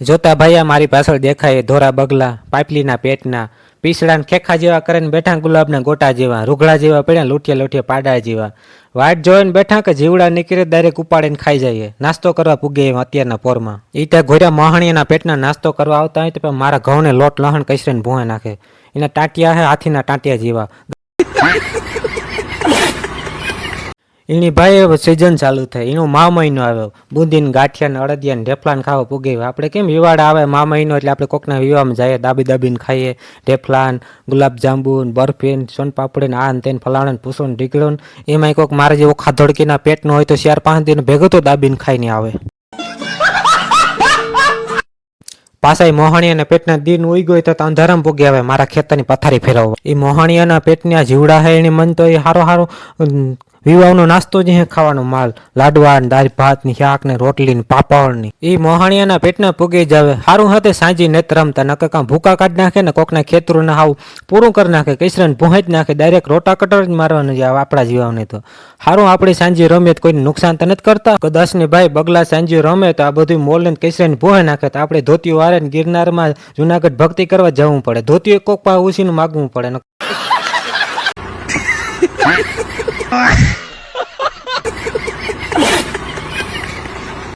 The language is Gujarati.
જોતા ભાઈયા મારી પાછળ દેખાય ધોરા બગલા, પાપલીના પેટના, પીસડાને ખેખા જેવા કરીને બેઠા ગુલાબના ગોટા જેવા રૂગડા જેવા પડ્યા લૂંટિયા લૂંટિયા પાડા જેવા. વાટ જોઈને બેઠા કે જીવડા નીકળે ડાયરેક્ટ ઉપાડીને ખાઈ જઈએ નાસ્તો કરવા પૂગે એમ અત્યારના પોરમાં. ઈ ત્યાં ઘોર્યા મહાણીના પેટના નાસ્તો કરવા આવતા હોય તો પણ મારા ઘઉંને લોટ લહણ કસરીને ભૂંએ નાખે. એના ટાંટિયા હે હાથીના ટાંટિયા જેવા. એની ભાઈ સિઝન ચાલુ થાય. એનો મા મહિનો આવ્યો. બુંદીને, ગાંઠિયાને, અડદિયાને, ઢેફલાને ખાવા પૂગે આપણે કેમ વિવાડ આવે? મા મહિનો એટલે આપણે કોકના વિવાહમાં જઈએ દાબી દાબીને ખાઈએ, ઢેફલાન ગુલાબજાંબુ ગુલાબ જાંબુ ને બરફી ને સોનપાપડી ને આ ને તેને પૂસો ને ઢીકડો એમાંય કોઈક મારે જેવો ખાધડકીના પેટનો હોય તો ચાર પાંચ દિન ભેગો તો દાબીને ખાઈને આવે. પાછા એ અને પેટના દિન ઉઈ ગયો તો અંધારામ પૂગી આવે. મારા ખેતરની પથારી ફેરવવા. એ મોહણીયાના પેટની આ જીવડા હે એની મન તો એ હારો હારો વિવાહનો નાસ્તો જ ખાવાનો માલ લાડવા ને દાળ ભાતની શાક ને રોટલી ને પાપડની એ મોહાણિયાના પેટના પૂગી જાવે હારું હાથે સાંજી નેત રમતા નકર કાં ભૂકા કાઢી નાખે ને કોકના ખેતરું ના હાવ, પૂરું કરી નાખે કઈસરાને ભૂહાઈ જ નાખે, ડાયરેક્ટ રોટા કટર જ મારવાનું આવે આપણા જીવાને તો. હારું આપણી સાંજી રમે તો કોઈને નુકસાન તો નથી કરતા. કદાચ ને ભાઈ બગલા સાંજી રમે તો આ બધું મોલ ને કઈસરાને ભૂહે નાખે તો આપણે ધોતીઓ વારે ને ગિરનારમાં જુનાગઢ ભક્તિ કરવા જવું પડે. ધોતીઓ કોક પાસે ઉછીનું માગવું પડે.